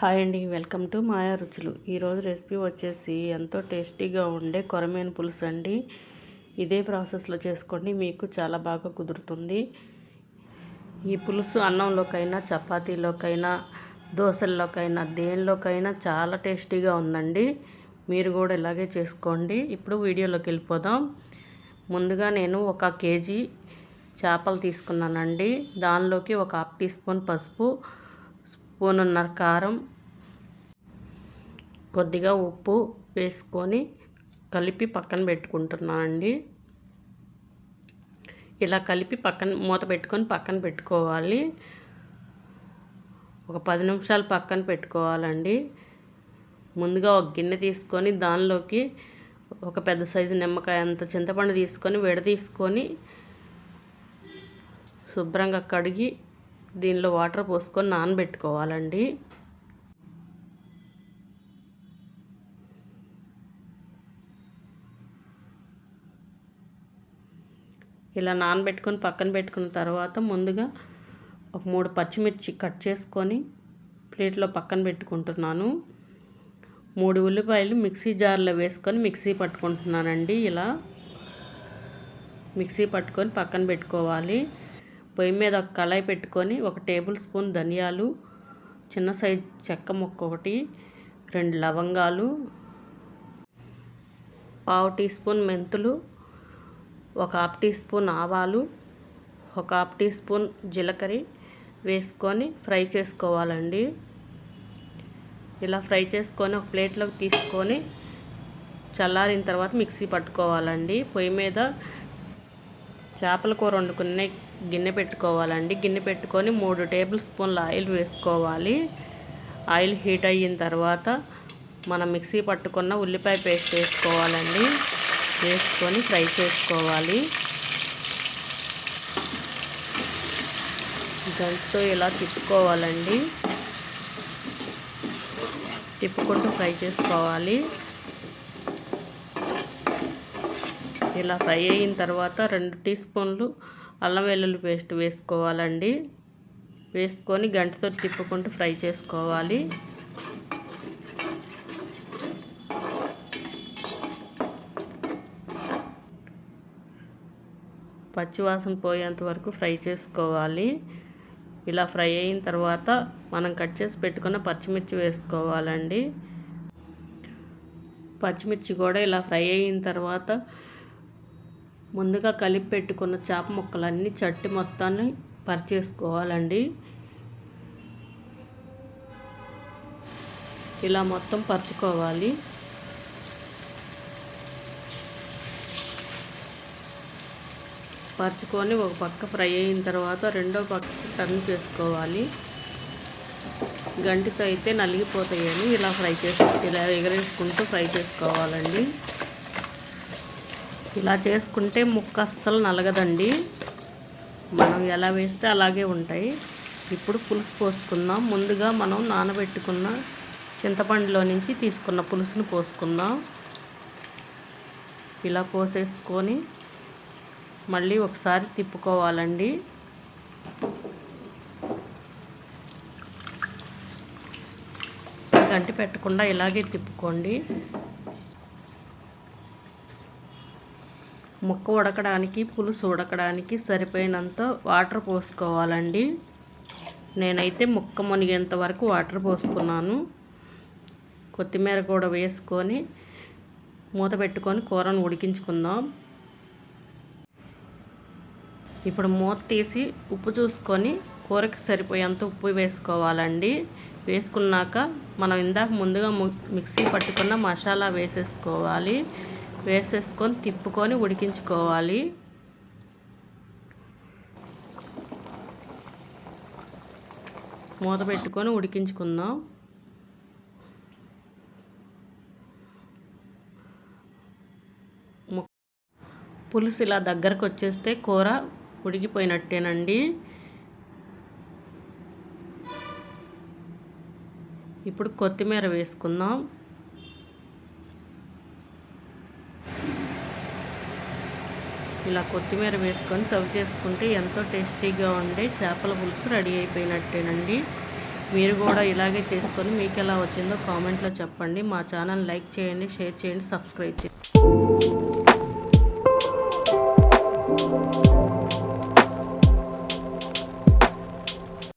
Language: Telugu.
హాయ్ అండి వెల్కమ్ టు మాయా రుచులు. ఈరోజు రెసిపీ వచ్చేసి ఎంతో టేస్టీగా ఉండే కొరమేను పులుసు అండి. ఇదే ప్రాసెస్లో చేసుకోండి మీకు చాలా బాగా కుదురుతుంది. ఈ పులుసు అన్నంలోకైనా చపాతీలోకైనా దోశల్లోకైనా దేనిలోకైనా చాలా టేస్టీగా ఉందండి. మీరు కూడా ఇలాగే చేసుకోండి. ఇప్పుడు వీడియోలోకి వెళ్ళిపోదాం. ముందుగా నేను ఒక కేజీ చేపలు తీసుకున్నానండి. దానిలోకి ఒక హాఫ్ టీ స్పూన్ పసుపు స్పూనున్నర కారం కొద్దిగా ఉప్పు వేసుకొని కలిపి పక్కన పెట్టుకుంటున్నాను అండి ఇలా కలిపి పక్కన మూత పెట్టుకొని పక్కన పెట్టుకోవాలి. ఒక పది నిమిషాలు పక్కన పెట్టుకోవాలండి. ముందుగా ఒక గిన్నె తీసుకొని దానిలోకి ఒక పెద్ద సైజు నిమ్మకాయ అంత చింతపండు తీసుకొని విడదీసుకొని శుభ్రంగా కడిగి దీనిలో వాటర్ పోసుకొని నానబెట్టుకోవాలండి. ఇలా నానబెట్టుకొని పక్కన పెట్టుకున్న తర్వాత ముందుగా ఒక మూడు పచ్చిమిర్చి కట్ చేసుకొని ప్లేట్లో పక్కన పెట్టుకుంటున్నాను. మూడు ఉల్లిపాయలు మిక్సీ జార్లో వేసుకొని మిక్సీ పట్టుకుంటున్నానండి. ఇలా మిక్సీ పట్టుకొని పక్కన పెట్టుకోవాలి. పొయ్యి మీద ఒక కళాయి పెట్టుకొని ఒక టేబుల్ స్పూన్ ధనియాలు చిన్న సైజు చెక్క ముక్క ఒకటి రెండు లవంగాలు పావు టీ స్పూన్ మెంతులు ఒక హాఫ్ టీ స్పూన్ ఆవాలు ఒక హాఫ్ టీ స్పూన్ జీలకర్ర వేసుకొని ఫ్రై చేసుకోవాలండి. ఇలా ఫ్రై చేసుకొని ఒక ప్లేట్లోకి తీసుకొని చల్లారిన తర్వాత మిక్సీ పట్టుకోవాలండి. పొయ్యి మీద చేపల కూర వండుకునే గిన్నె పెట్టుకోవాలండి. గిన్నె పెట్టుకొని మూడు టేబుల్ స్పూన్ల ఆయిల్ వేసుకోవాలి. ఆయిల్ హీట్ అయిన తర్వాత మనం మిక్సీ పట్టుకున్న ఉల్లిపాయ పేస్ట్ వేసుకోవాలండి. వేసుకొని ఫ్రై చేసుకోవాలి. గంటతో ఇలా తిప్పుకోవాలండి. తిప్పుకుంటూ ఫ్రై చేసుకోవాలి. ఇలా ఫ్రై అయిన తర్వాత రెండు టీ స్పూన్లు అల్లం వెల్లుల్లి పేస్ట్ వేసుకోవాలండి. వేసుకొని గంటతో తిప్పుకుంటూ ఫ్రై చేసుకోవాలి. పచ్చివాసన పోయేంత వరకు ఫ్రై చేసుకోవాలి. ఇలా ఫ్రై అయిన తర్వాత మనం కట్ చేసి పెట్టుకున్న పచ్చిమిర్చి వేసుకోవాలండి. పచ్చిమిర్చి కూడా ఇలా ఫ్రై అయిన తర్వాత ముందుగా కలిపి పెట్టుకున్న చేప ముక్కలన్నీ చట్టి మొత్తాన్ని పరిచేసుకోవాలండి. ఇలా మొత్తం పరుచుకోవాలి. పరుచుకొని ఒక పక్క ఫ్రై అయిన తర్వాత రెండో పక్క టర్న్ చేసుకోవాలి. గంటితో అయితే నలిగిపోతాయని ఇలా ఫ్రై చేసి ఇలా ఎగరేసుకుంటూ ఫ్రై చేసుకోవాలండి. ఇలా చేసుకుంటే ముక్క అస్సలు నలగదండి. మనం ఎలా వేస్తే అలాగే ఉంటాయి. ఇప్పుడు పులుసు పోసుకుందాం. ముందుగా మనం నానబెట్టుకున్న చింతపండులో నుంచి తీసుకున్న పులుసును పోసుకుందాం. ఇలా పోసేసుకొని మళ్ళీ ఒకసారి తిప్పుకోవాలండి. గంటి పెట్టకుండా ఇలాగే తిప్పుకోండి. ముక్క ఉడకడానికి పులుసు ఉడకడానికి సరిపోయినంత వాటర్ పోసుకోవాలండి. నేనైతే ముక్క మునిగేంత వరకు వాటర్ పోసుకున్నాను. కొత్తిమీర కూడా వేసుకొని మూత పెట్టుకొని కూరను ఉడికించుకుందాం. ఇప్పుడు మూత తీసి ఉప్పు చూసుకొని కూరకి సరిపోయేంత ఉప్పు వేసుకోవాలండి. వేసుకున్నాక మనం ఇందాక ముందుగా మిక్సీ పట్టుకున్న మసాలా వేసేసుకోవాలి. వేసేసుకొని తిప్పుకొని ఉడికించుకోవాలి. మూత పెట్టుకొని ఉడికించుకుందాం. పులుసు ఇలా దగ్గరకు వచ్చేస్తే కూర ఉడికిపోయినట్టేనండి. ఇప్పుడు కొత్తిమీర వేసుకుందాం. ఇలా కొత్తిమీర వేసుకొని సర్వ్ చేసుకుంటే ఎంతో టేస్టీగా ఉండే చేపల పులుసు రెడీ అయిపోయినట్టేనండి. మీరు కూడా ఇలాగే చేసుకొని మీకు ఎలా వచ్చిందో కామెంట్లో చెప్పండి. మా ఛానల్ లైక్ చేయండి షేర్ చేయండి సబ్స్క్రైబ్ చేయండి.